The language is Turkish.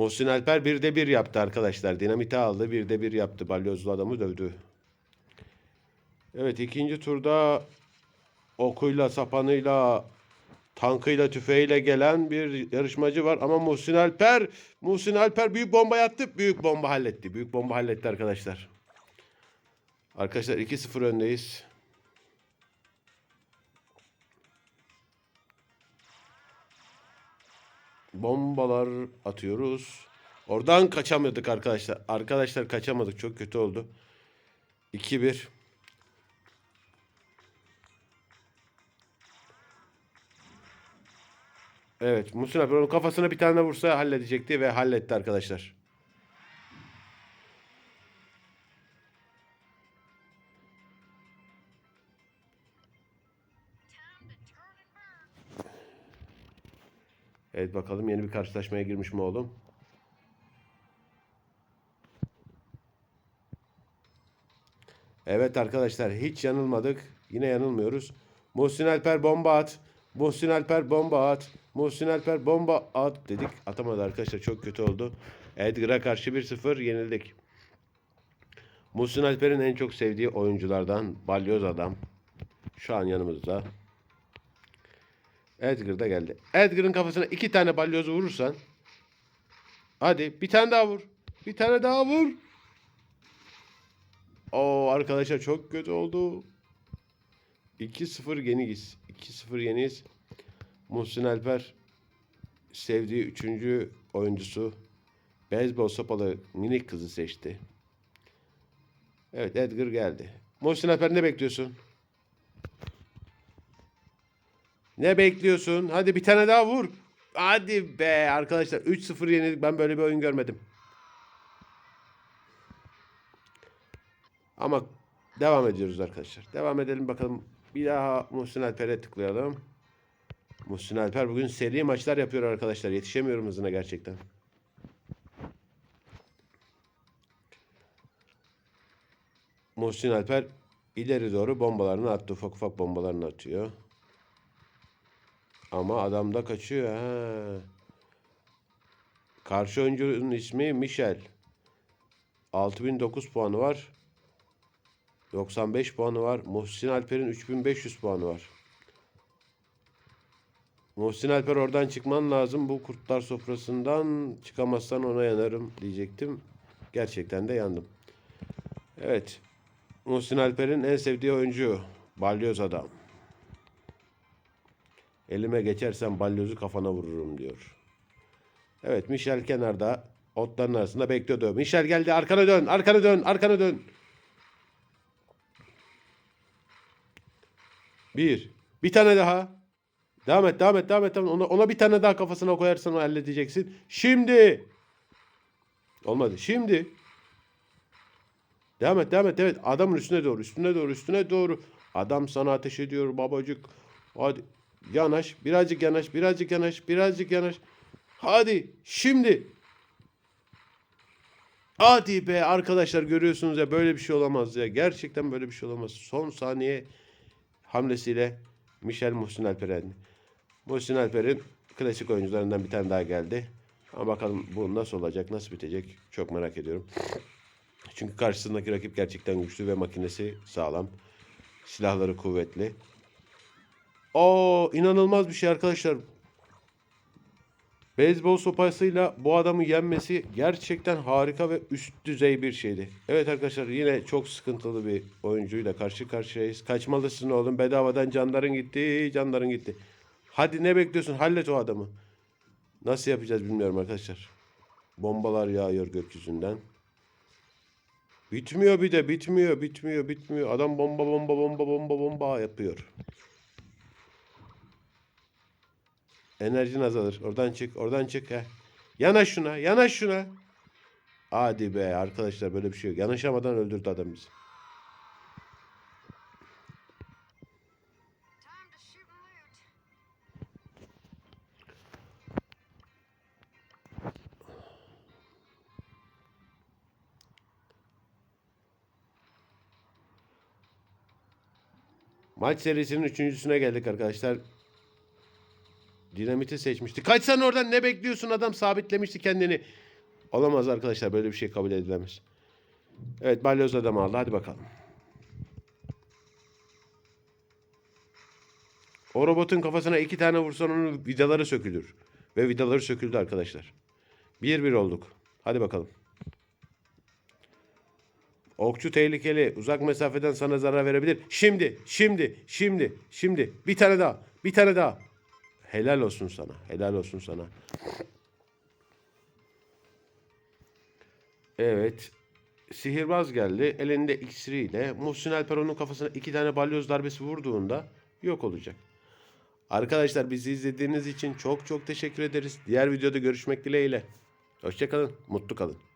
Muhsin Alper bir de bir yaptı arkadaşlar. Dinamite aldı. Bir de bir yaptı. Balyozlu adamı dövdü. Evet ikinci turda okuyla, sapanıyla, tankıyla, tüfeğiyle gelen bir yarışmacı var. Ama Muhsin Alper, Muhsin Alper büyük bomba yattı. Büyük bomba halletti. Büyük bomba halletti arkadaşlar. Arkadaşlar 2-0 öndeyiz. Bombalar atıyoruz. Oradan kaçamadık arkadaşlar. Arkadaşlar kaçamadık. Çok kötü oldu. 2-1. Evet. Alper onun kafasına bir tane vursa halledecekti ve halletti arkadaşlar. Evet bakalım yeni bir karşılaşmaya girmiş mi oğlum? Evet arkadaşlar hiç yanılmadık. Yine yanılmıyoruz. Muhsin Alper bomba at. Muhsin Alper bomba at. Muhsin Alper bomba at dedik. Atamadı arkadaşlar çok kötü oldu. Edgar'a karşı 1-0 yenildik. Muhsin Alper'in en çok sevdiği oyunculardan balyoz adam. Şu an yanımızda. Edgar da geldi. Edgar'ın kafasına iki tane balyozu vurursan. Hadi bir tane daha vur. Bir tane daha vur. Oo arkadaşlar çok kötü oldu. 2-0 yeniyiz. 2-0 yeniyiz. Muhsin Alper sevdiği üçüncü oyuncusu beyzbol sopalı minik kızı seçti. Evet Edgar geldi. Muhsin Alper ne bekliyorsun? Ne bekliyorsun? Hadi bir tane daha vur. Hadi be arkadaşlar 3-0 yenildik. Ben böyle bir oyun görmedim. Ama devam ediyoruz arkadaşlar. Devam edelim bakalım. Bir daha Muhsin Alper'e tıklayalım. Muhsin Alper bugün seri maçlar yapıyor arkadaşlar. Yetişemiyorum hızına gerçekten. Muhsin Alper ileri doğru bombalarını attı. Ufak ufak bombalarını atıyor. Ama adam da kaçıyor. Ha. Karşı oyuncunun ismi Michel. 6009 puanı var. 95 puanı var. Muhsin Alper'in 3500 puanı var. Muhsin Alper oradan çıkman lazım. Bu kurtlar sofrasından çıkamazsan ona yanarım diyecektim. Gerçekten de yandım. Evet. Muhsin Alper'in en sevdiği oyuncu. Balyoz adam. Elime geçersen balyozu kafana vururum diyor. Evet Michel kenarda otların arasında bekliyordu. Michel geldi arkana dön arkana dön arkana dön. Bir. Bir tane daha. Devam et devam et devam et. Ona, ona bir tane daha kafasına koyarsan o halledeceksin. Şimdi. Olmadı. Şimdi. Devam et devam et. Evet adamın üstüne doğru üstüne doğru üstüne doğru. Adam sana ateş ediyor babacık. Hadi yanaş birazcık yanaş birazcık yanaş birazcık yanaş. Hadi şimdi. Hadi be arkadaşlar görüyorsunuz ya böyle bir şey olamaz ya. Gerçekten böyle bir şey olamaz. Son saniye hamlesiyle Michel Muhsin Alper'in. Muhsin Alper'in klasik oyuncularından bir tane daha geldi. Ama bakalım bu nasıl olacak, nasıl bitecek çok merak ediyorum. Çünkü karşısındaki rakip gerçekten güçlü ve makinesi sağlam. Silahları kuvvetli. Oo inanılmaz bir şey arkadaşlar. Beyzbol sopasıyla bu adamı yenmesi gerçekten harika ve üst düzey bir şeydi. Evet arkadaşlar yine çok sıkıntılı bir oyuncuyla karşı karşıyayız. Kaçmalısın oğlum bedavadan canların gitti canların gitti. Hadi ne bekliyorsun hallet o adamı. Nasıl yapacağız bilmiyorum arkadaşlar. Bombalar yağıyor gökyüzünden. Bitmiyor bir de bitmiyor bitmiyor bitmiyor. Adam bomba bomba bomba bomba bomba yapıyor. Enerjin azalır. Oradan çık oradan çık. Heh. Yanaş şuna yanaş şuna. Hadi be arkadaşlar böyle bir şey yok. Yanaşamadan öldürdü adam bizi. Maç serisinin üçüncüsüne geldik arkadaşlar. Dinamiti seçmişti. Kaçsan oradan ne bekliyorsun adam sabitlemişti kendini. Olamaz arkadaşlar böyle bir şey kabul edilemez. Evet balyoz adam aldı hadi bakalım. O robotun kafasına iki tane vursan onun vidaları sökülür. Ve vidaları söküldü arkadaşlar. Bir bir olduk. Hadi bakalım. Okçu tehlikeli. Uzak mesafeden sana zarar verebilir. Şimdi, şimdi, şimdi, şimdi. Bir tane daha. Bir tane daha. Helal olsun sana. Helal olsun sana. Evet. Sihirbaz geldi. Elinde iksiriyle Muhsin Alper onun kafasına iki tane balyoz darbesi vurduğunda yok olacak. Arkadaşlar bizi izlediğiniz için çok çok teşekkür ederiz. Diğer videoda görüşmek dileğiyle. Hoşçakalın. Mutlu kalın.